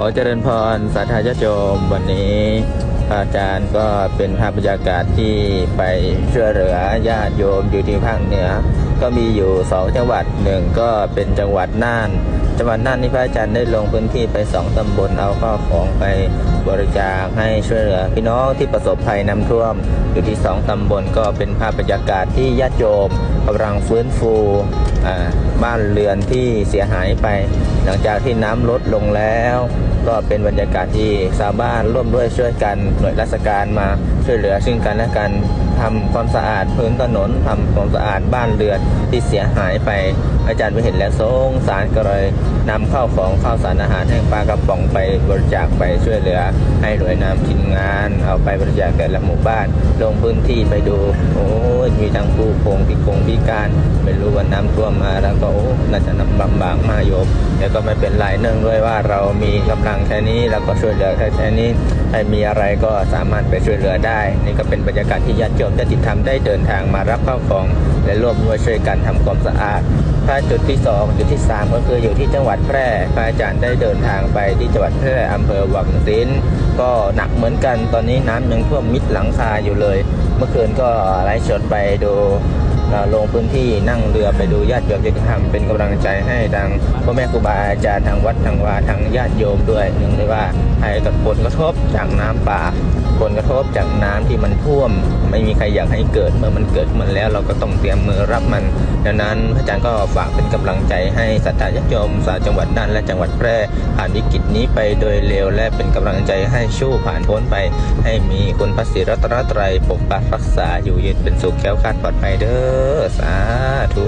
ขอเจริญพรสาธารณโยมวันนี้พระอาจารย์ก็เป็นภาพบรรยากาศที่ไปช่วยเหลือญาติโยมอยู่ที่ภาคเหนือ ก็มีอยู่สองจังหวัดหนึ่งก็เป็นจังหวัดน่าน จังหวัดน่านนี่พระอาจารย์ได้ลงพื้นที่ไปสองตำบลเอาข้าวของไปบริจาคให้ช่วยเหลือพี่น้องที่ประสบภัยน้ำท่วม อยู่ที่สองตำบลก็เป็นภาพบรรยากาศที่ญาติโยมกำลังฟื้นฟูบ้านเรือนที่เสียหายไป หลังจากที่น้ำลดลงแล้ว ก็เป็นบรรยากาศที่ชาวบ้านร่วมด้วยช่วยกันหน่วยราชการมาช่วยเหลือซึ่งกันและกันทำความสะอาดพื้นถนนทำความสะอาดบ้านเรือนที่เสียหายไป อาจารย์ไปเห็นแล้วสงสารก็เลยนำข้าวของข้าวสารอาหารแห้งปลากระป๋องไปบริจาคไปช่วยเหลือ ให้หน่วยนำทีมงาน เอาไปบริจาคแต่ละหมู่บ้าน ลงพื้นที่ไปดู โอ้ยมีทั้งผู้พงพิกงพิการไม่รู้ว่าน้ำท่วมมาแล้วก็โอ้ น่าจะนำบำบากมากโยมแต่ก็ไม่เป็นไรเนื่องด้วยว่าเรามีกำลังแค่นี้แล้วก็ช่วยเหลือแค่แค่นี้ใครมีอะไรก็สามารถไปช่วยเหลือได้ นี่ก็เป็นบรรยากาศที่ญาติโยมญาติธรรมได้เดินทางมารับข้าวของ และร่วมด้วยช่วยกันทำความสะอาดถ้าจุดที่สองจุดที่สามก็คืออยู่ที่จังหวัดแพร่ พระอาจารย์ได้เดินทางไปที่จังหวัดแพร่อำเภอวังสินก็หนักเหมือนกันตอนนี้น้ำยังท่วมมิดหลังคาอยู่เลย เมื่อคืนก็ไลฟ์สดไปดู ลงพื้นที่นั่งเรือไปดูญาติโยมญาติธรรมเป็นกำลังใจให้ทางพ่อแม่ครูบาอาจารย์ทางวัดทางวาทางญาติโยมด้วยหนึ่งเลยว่าให้กับผลกระทบจากน้ำป่าผลกระทบจากน้ำที่มันท่วม ไม่มีใครอยากให้เกิดเมื่อมันเกิดมันแล้วเราก็ต้องเตรียมมือรับมัน ดังนั้นพระอาจารย์ก็ฝากเป็นกำลังใจให้สัตยาญาติโยมสาจังหวัดน่านและจังหวัดแพร่ผ่านวิกฤตนี้ไปโดยเร็วและเป็นกำลังใจให้ชู้ผ่านพ้นไป ให้มีคุณพระศรีรัตนตรัยปกปักรักษาอยู่เย็นเป็นสุขแค้วคาดปลอดภัยเด้ออสาธุ